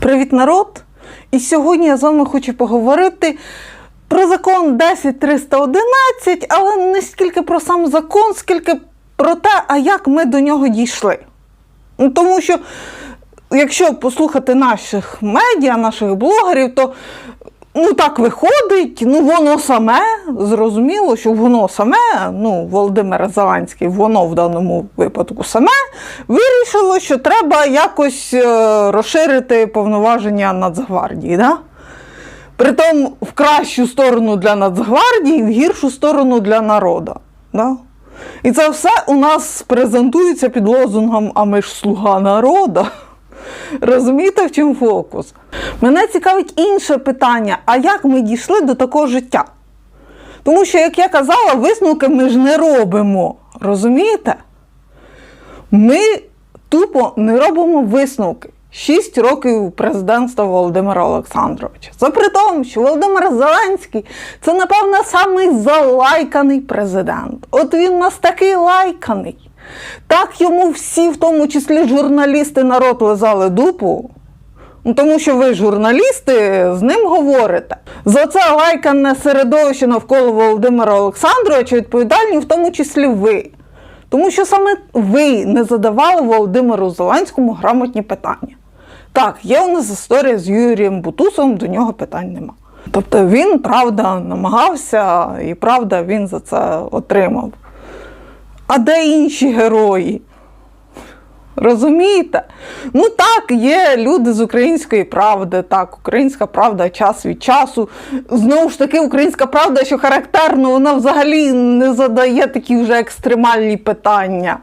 Привіт, народ! І сьогодні я з вами хочу поговорити про закон 10311, але не стільки про сам закон, скільки про те, а як ми до нього дійшли. Ну, Тому що, якщо послухати наших медіа, наших блогерів, то ну так виходить, ну воно саме, зрозуміло, що воно саме, ну, Володимир Зеленський, воно в даному випадку саме, вирішило, що треба якось е, розширити повноваження Нацгвардії. Да? Притом в кращу сторону для Нацгвардії, в гіршу сторону для народу. Да? І це все у нас презентується під лозунгом А ми ж слуга народу. Розумієте, в чому фокус? Мене цікавить інше питання: а як ми дійшли до такого життя? Тому що, як я казала, висновки ми ж не робимо. Розумієте? Ми тупо не робимо висновки. Шість років президентства Володимира Олександровича. Це при тому, що Володимир Зеленський це, напевно, самий залайканий президент. От він у нас такий лайканий. Так йому всі, в тому числі журналісти, народ лизали дупу. Ну, тому що ви, журналісти, з ним говорите. За це лайкане середовище навколо Володимира Олександровича відповідальні, в тому числі ви. Тому що саме ви не задавали Володимиру Зеленському грамотні питання. Так, є у нас історія з Юрієм Бутусовим, до нього питань нема. Тобто він, правда, намагався, і правда, він за це отримав. А де інші герої? Розумієте? Ну так, є люди з української правди, так, українська правда час від часу. Знову ж таки, українська правда, що характерно, вона взагалі не задає такі вже екстремальні питання.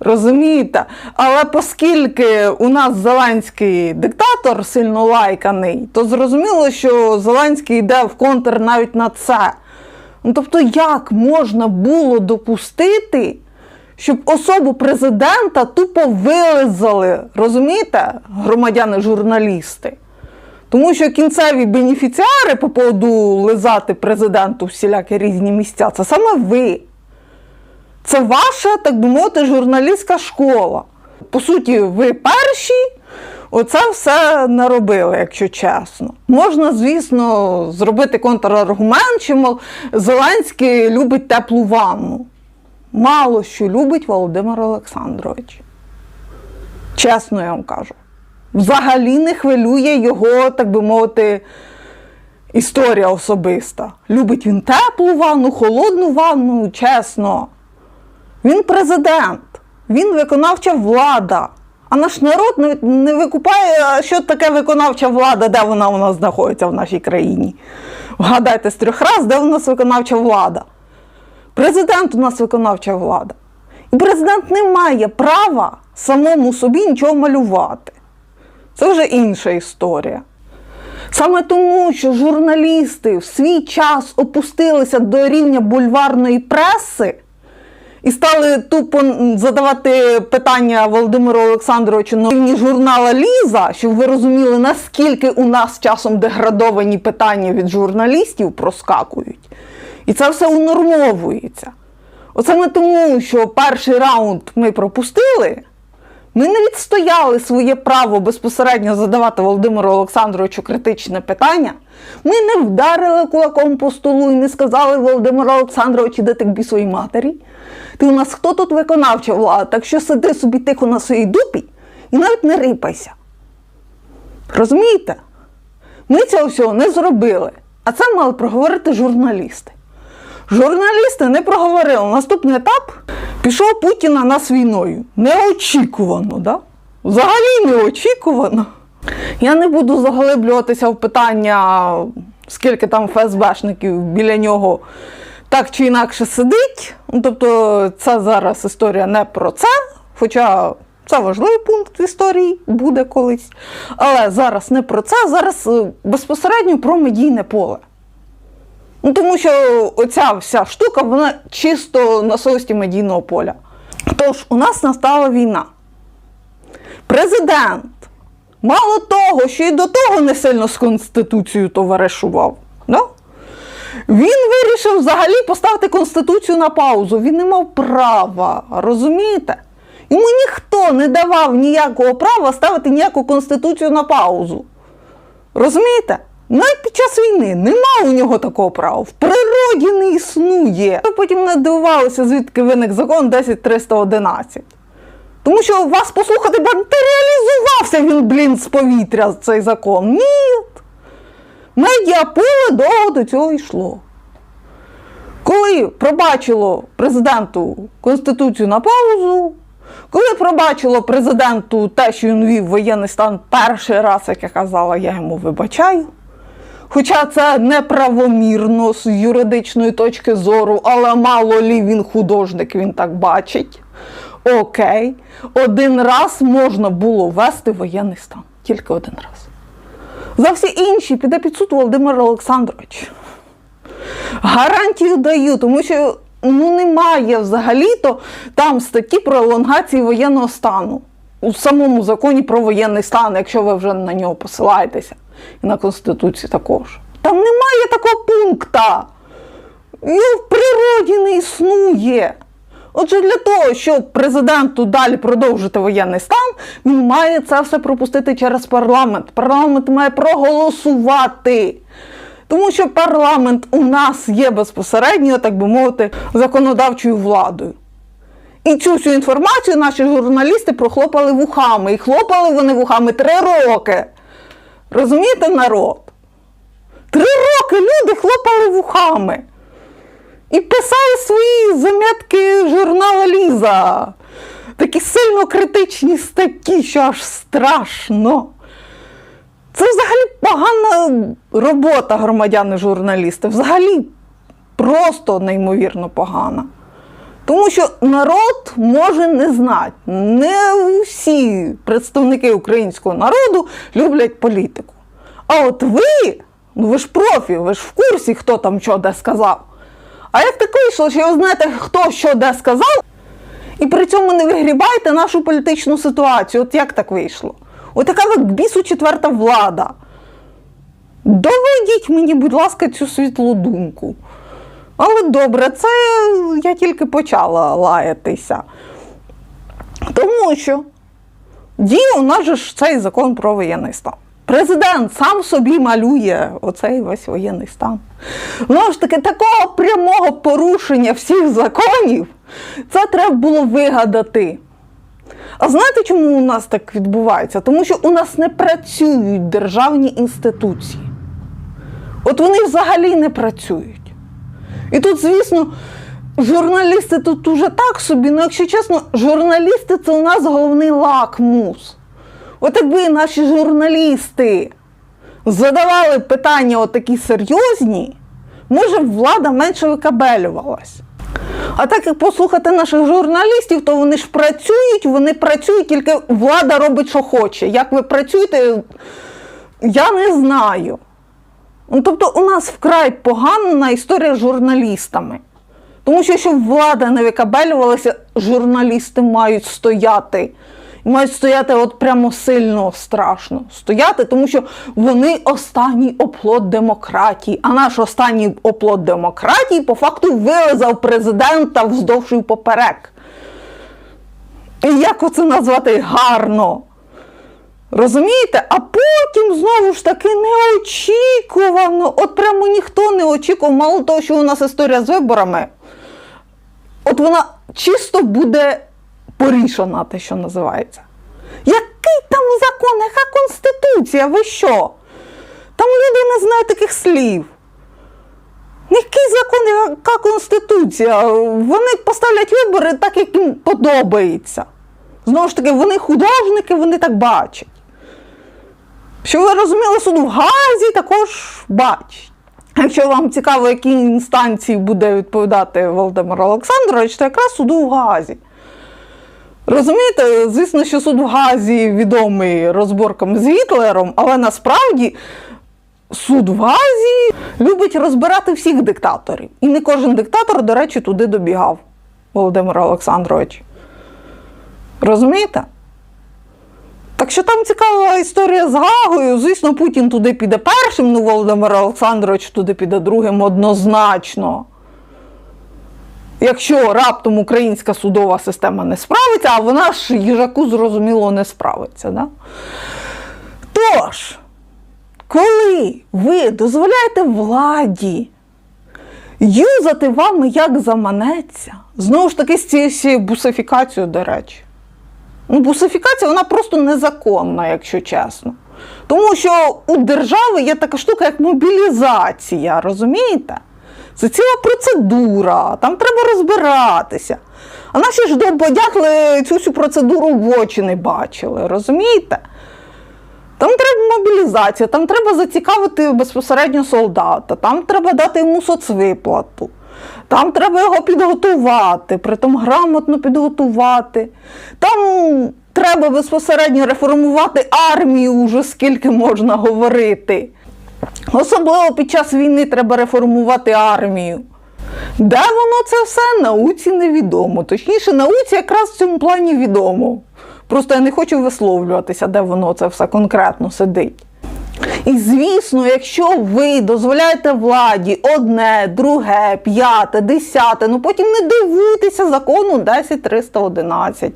Розумієте? Але оскільки у нас Зеленський диктатор сильно лайканий, то зрозуміло, що Зеленський йде в контр навіть на це. Ну, тобто, як можна було допустити, щоб особу президента тупо вилизали, розумієте, громадяни-журналісти? Тому що кінцеві бенефіціари по поводу лизати президенту всілякі різні місця, це саме ви. Це ваша, так би мовити, журналістська школа. По суті, ви перші оце все наробили, якщо чесно. Можна, звісно, зробити контраргумент, що мов, Зеленський любить теплу ванну. Мало що любить Володимир Олександрович. Чесно я вам кажу. Взагалі не хвилює його, так би мовити, історія особиста. Любить він теплу ванну, холодну ванну, чесно. Він президент, він виконавча влада. А наш народ не, викупає, що таке виконавча влада, де вона у нас знаходиться в нашій країні. Вгадайте з трьох раз, де у нас виконавча влада. Президент у нас виконавча влада. І президент не має права самому собі нічого малювати. Це вже інша історія. Саме тому, що журналісти в свій час опустилися до рівня бульварної преси і стали тупо задавати питання Володимиру Олександровичу на рівні журнала Ліза, щоб ви розуміли, наскільки у нас часом деградовані питання від журналістів проскакують. І це все унормовується. Оце не тому, що перший раунд ми пропустили. Ми не відстояли своє право безпосередньо задавати Володимиру Олександровичу критичне питання. Ми не вдарили кулаком по столу і не сказали Володимиру Олександровичу, де ти бісовій матері. Ти у нас хто тут виконавча влада, так що сиди собі тихо на своїй дупі і навіть не рипайся. Розумієте? Ми цього всього не зробили. А це мали проговорити журналісти. Журналісти не проговорили. Наступний етап пішов Путін на нас війною. Неочікувано, да? Взагалі неочікувано. Я не буду заглиблюватися в питання, скільки там ФСБшників біля нього так чи інакше сидить. Ну, Тобто, це зараз історія не про це, хоча це важливий пункт історії буде колись. Але зараз не про це, зараз е, безпосередньо про медійне поле. Ну, тому що оця вся штука, вона чисто на совісті медійного поля. Тож, у нас настала війна. Президент, мало того, що і до того не сильно з Конституцією товаришував. Да? Він вирішив взагалі поставити Конституцію на паузу. Він не мав права, розумієте? Йому ніхто не давав ніякого права ставити ніяку конституцію на паузу. Розумієте? Навіть під час війни нема у нього такого права. В природі не існує. Ви потім не дивувалися, звідки виник закон 10311. Тому що вас послухати матеріалізувався він, блін, з повітря цей закон. Ні. Медіаполе довго до цього йшло. Коли пробачило президенту Конституцію на паузу, коли пробачило президенту те, що він вів воєнний стан перший раз, як я казала, я йому вибачаю. Хоча це неправомірно з юридичної точки зору, але мало лі він художник, він так бачить. Окей, один раз можна було ввести воєнний стан. Тільки один раз. За всі інші піде під суд Володимир Олександрович. Гарантію даю, тому що ну, немає взагалі-то там статті про елонгацію воєнного стану у самому законі про воєнний стан, якщо ви вже на нього посилаєтеся, і на Конституції також. Там немає такого пункта. Його в природі не існує. Отже, для того, щоб президенту далі продовжити воєнний стан, він має це все пропустити через парламент. Парламент має проголосувати. Тому що парламент у нас є безпосередньо, так би мовити, законодавчою владою. І цю всю інформацію наші журналісти прохлопали вухами. І хлопали вони вухами три роки. Розумієте, народ? Три роки люди хлопали вухами. І писали свої замітки журнала Ліза. Такі сильно критичні статті, що аж страшно. Це взагалі погана робота громадяни-журналісти. Взагалі просто неймовірно погана. Тому що народ може не знати. Не всі представники українського народу люблять політику. А от ви, ну ви ж профі, ви ж в курсі, хто там що де сказав. А як так вийшло, що ви знаєте, хто що де сказав, і при цьому не вигрібаєте нашу політичну ситуацію? От як так вийшло? От така от бісу четверта влада. Доведіть мені, будь ласка, цю світлу думку. Але добре, це я тільки почала лаятися. Тому що діє у нас же ж цей закон про воєнний стан. Президент сам собі малює оцей весь воєнний стан. Знову ж таки, такого прямого порушення всіх законів це треба було вигадати. А знаєте, чому у нас так відбувається? Тому що у нас не працюють державні інституції. От вони взагалі не працюють. І тут, звісно, журналісти тут уже так собі, ну якщо чесно, журналісти це у нас головний лакмус. От якби наші журналісти задавали питання отакі серйозні, може б влада менше викабелювалась. А так як послухати наших журналістів, то вони ж працюють, вони працюють, тільки влада робить, що хоче. Як ви працюєте, я не знаю. Ну, тобто, у нас вкрай погана історія з журналістами. Тому що, щоб влада не викабелювалася, журналісти мають стояти. І мають стояти от прямо сильно страшно. Стояти, тому що вони останній оплот демократії. А наш останній оплот демократії по факту вилизав президента вздовж і поперек. І як оце назвати гарно? Розумієте? А потім знову ж таки неочікувано. От прямо ніхто не очікував, мало того, що у нас історія з виборами. От вона чисто буде порішена, те, що називається. Який там закон, яка конституція? Ви що? Там люди не знають таких слів. Який закон, яка конституція? Вони поставлять вибори так, як їм подобається. Знову ж таки, вони художники, вони так бачать. Що ви розуміли, суд в Газі також бачить. Якщо вам цікаво, які інстанції буде відповідати Володимир Олександрович, то якраз суду в Газі. Розумієте, звісно, що суд в Газі відомий розборками з Гітлером, але насправді суд в Газі любить розбирати всіх диктаторів. І не кожен диктатор, до речі, туди добігав, Володимир Олександрович. Розумієте? Так що там цікава історія з Гагою. Звісно, Путін туди піде першим, ну Володимир Олександрович туди піде другим однозначно. якщо раптом українська судова система не справиться, а вона ж їжаку зрозуміло не справиться. Да? Тож, коли ви дозволяєте владі юзати вами як заманеться, знову ж таки з цією бусифікацією, до речі. Ну, бусифікація вона просто незаконна, якщо чесно. Тому що у держави є така штука, як мобілізація, розумієте? Це ціла процедура, там треба розбиратися. А наші ж довбодятли цю всю процедуру в очі не бачили, розумієте? Там треба мобілізація, там треба зацікавити безпосередньо солдата, там треба дати йому соцвиплату, там треба його підготувати, притом грамотно підготувати. Там треба безпосередньо реформувати армію, уже скільки можна говорити. Особливо під час війни треба реформувати армію. Де воно це все науці невідомо. Точніше, науці якраз в цьому плані відомо. Просто я не хочу висловлюватися, де воно це все конкретно сидить. І звісно, якщо ви дозволяєте владі одне, друге, п'яте, десяте, ну потім не дивуйтеся закону 10311.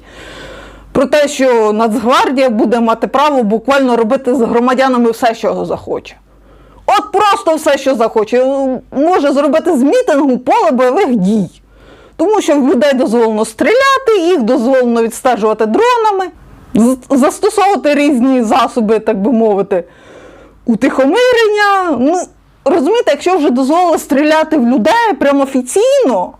Про те, що Нацгвардія буде мати право буквально робити з громадянами все, що захоче. От просто все, що захоче. Може зробити з мітингу поле бойових дій. Тому що в людей дозволено стріляти, їх дозволено відстежувати дронами, застосовувати різні засоби, так би мовити, утихомирення. Ну, розумієте, якщо вже дозволили стріляти в людей прямо офіційно,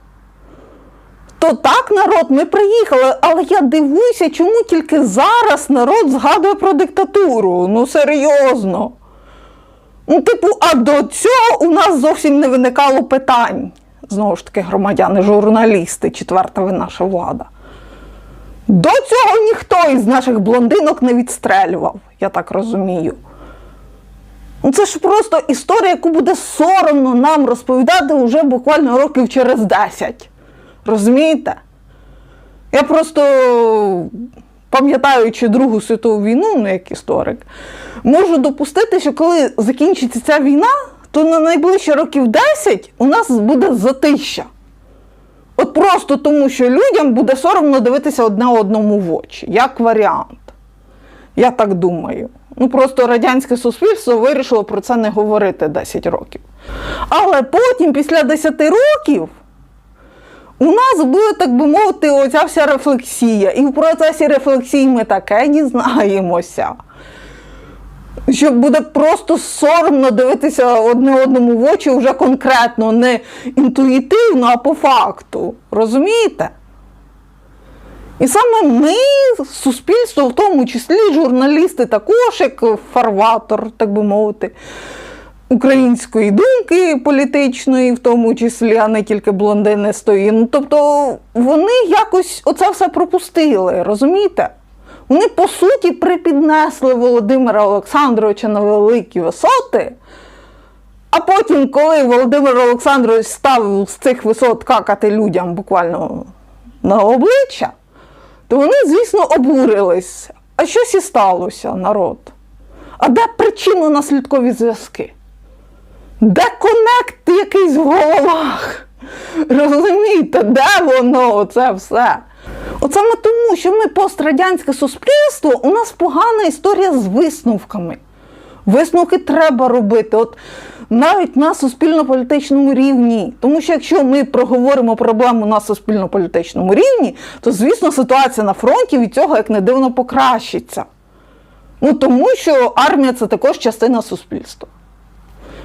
то так, народ, ми приїхали, але я дивуюся, чому тільки зараз народ згадує про диктатуру. Ну, серйозно. Ну, типу, а до цього у нас зовсім не виникало питань. Знову ж таки, громадяни, журналісти, четверта ви наша влада. До цього ніхто із наших блондинок не відстрелював, я так розумію. Ну, це ж просто історія, яку буде соромно нам розповідати вже буквально років через 10. Розумієте? Я просто пам'ятаючи Другу світову війну, ну як історик, можу допустити, що коли закінчиться ця війна, то на найближчі років 10 у нас буде затища. От просто тому, що людям буде соромно дивитися одне одному в очі, як варіант. Я так думаю. Ну просто радянське суспільство вирішило про це не говорити 10 років. Але потім, після 10 років, у нас буде, так би мовити, оця вся рефлексія. І в процесі рефлексії ми таке дізнаємося. Що буде просто соромно дивитися одне одному в очі вже конкретно, не інтуїтивно, а по факту. Розумієте? І саме ми, суспільство, в тому числі журналісти, також як фарватор, так би мовити, української думки політичної, в тому числі, а не тільки блондинистої. Ну, тобто вони якось оце все пропустили, розумієте? Вони, по суті, припіднесли Володимира Олександровича на великі висоти. А потім, коли Володимир Олександрович став з цих висот какати людям буквально на обличчя, то вони, звісно, обурились. А щось і сталося, народ. А де причинно-наслідкові зв'язки? Де конект якийсь в головах? Розумієте, де воно оце все? От саме тому, що ми пострадянське суспільство, у нас погана історія з висновками. Висновки треба робити. От навіть на суспільно-політичному рівні. Тому що якщо ми проговоримо проблему на суспільно-політичному рівні, то звісно ситуація на фронті від цього як не дивно покращиться. Ну тому що армія це також частина суспільства.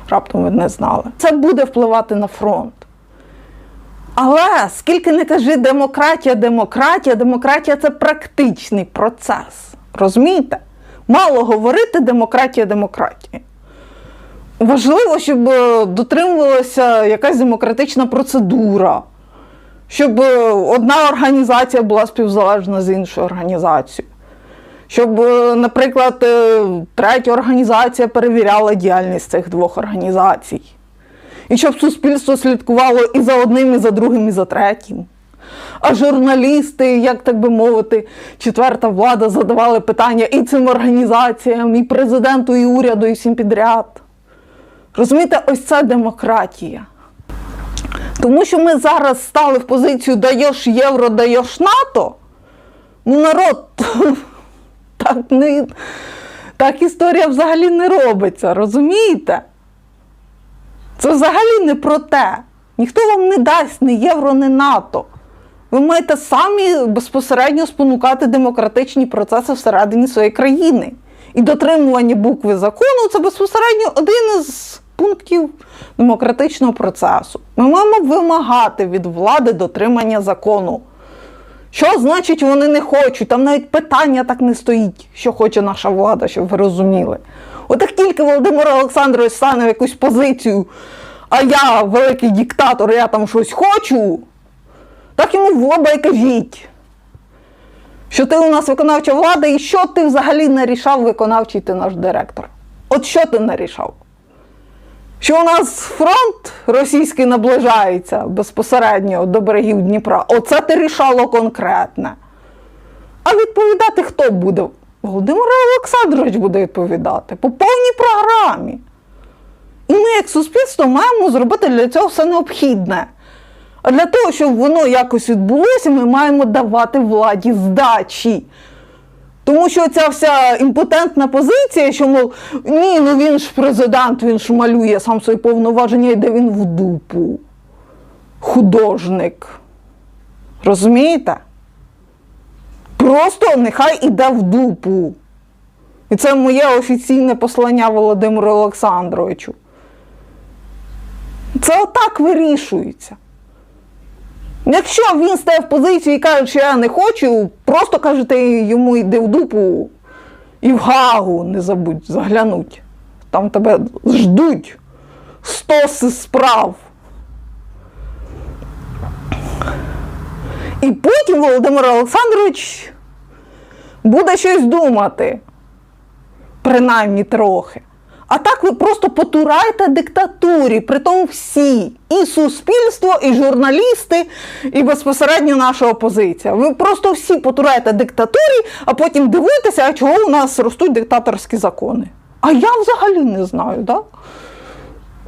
Раптом ви не знали. Це буде впливати на фронт. Але скільки не кажи демократія, демократія, демократія це практичний процес. Розумієте? Мало говорити демократія, демократія. Важливо, щоб е, дотримувалася якась демократична процедура, щоб е, одна організація була співзалежна з іншою організацією. Щоб, е, наприклад, третя організація перевіряла діяльність цих двох організацій. І щоб суспільство слідкувало і за одним, і за другим, і за третім. А журналісти, як так би мовити, четверта влада задавали питання і цим організаціям, і президенту, і уряду, і всім підряд. Розумієте, ось це демократія. Тому що ми зараз стали в позицію даєш євро, даєш НАТО. Ну, народ, так, не, так історія взагалі не робиться, розумієте? Це взагалі не про те. Ніхто вам не дасть ні євро, ні НАТО. Ви маєте самі безпосередньо спонукати демократичні процеси всередині своєї країни. І дотримування букви закону це безпосередньо один із пунктів демократичного процесу. Ми маємо вимагати від влади дотримання закону. Що значить вони не хочуть? Там навіть питання так не стоїть, що хоче наша влада, щоб ви розуміли. От як тільки Володимир Олександрович стане в якусь позицію, а я великий диктатор, я там щось хочу, так йому в лоба і кажіть, що ти у нас виконавча влада, і що ти взагалі нарішав виконавчий ти наш директор. От що ти нарішав? Що у нас фронт російський наближається безпосередньо до берегів Дніпра. Оце ти рішало конкретне. А відповідати хто буде? Володимир Олександрович буде відповідати по повній програмі. І ми, як суспільство, маємо зробити для цього все необхідне. А для того, щоб воно якось відбулося, ми маємо давати владі здачі. Тому що ця вся імпотентна позиція, що, мов, ні, ну він ж президент, він ж малює сам свої повноваження, йде він в дупу. Художник. Розумієте? Просто нехай іде в дупу. І це моє офіційне послання Володимиру Олександровичу. Це отак вирішується. Якщо він стає в позицію і каже, що я не хочу, просто кажете йому йди в дупу і в Гагу не забудь заглянуть. Там тебе ждуть стоси справ. І потім Володимир Олександрович буде щось думати, принаймні трохи. А так ви просто потураєте диктатурі, притом всі, і суспільство, і журналісти, і безпосередньо наша опозиція. Ви просто всі потураєте диктатурі, а потім дивуєтеся, а чого у нас ростуть диктаторські закони. А я взагалі не знаю, так?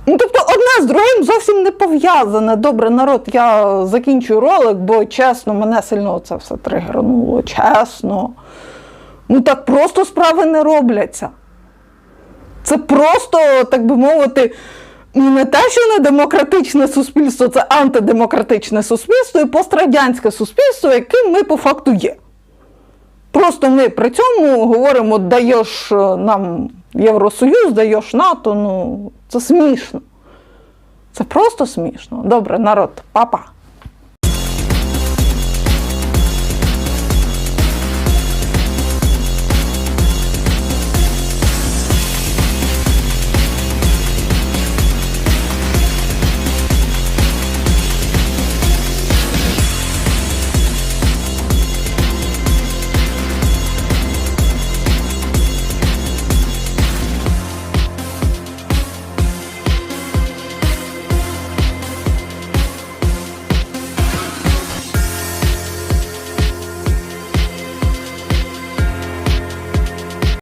Ну, тобто одне з другим зовсім не пов'язане. Добре, народ, я закінчую ролик, бо чесно, мене сильно це все тригернуло. Чесно. Ну так просто справи не робляться. Це просто, так би мовити, ну не те, що не демократичне суспільство, це антидемократичне суспільство і пострадянське суспільство, яким ми по факту є. Просто ми при цьому говоримо, даєш нам Євросоюз, даєш НАТО. Ну, це смішно. Це просто смішно. Добре, народ, папа.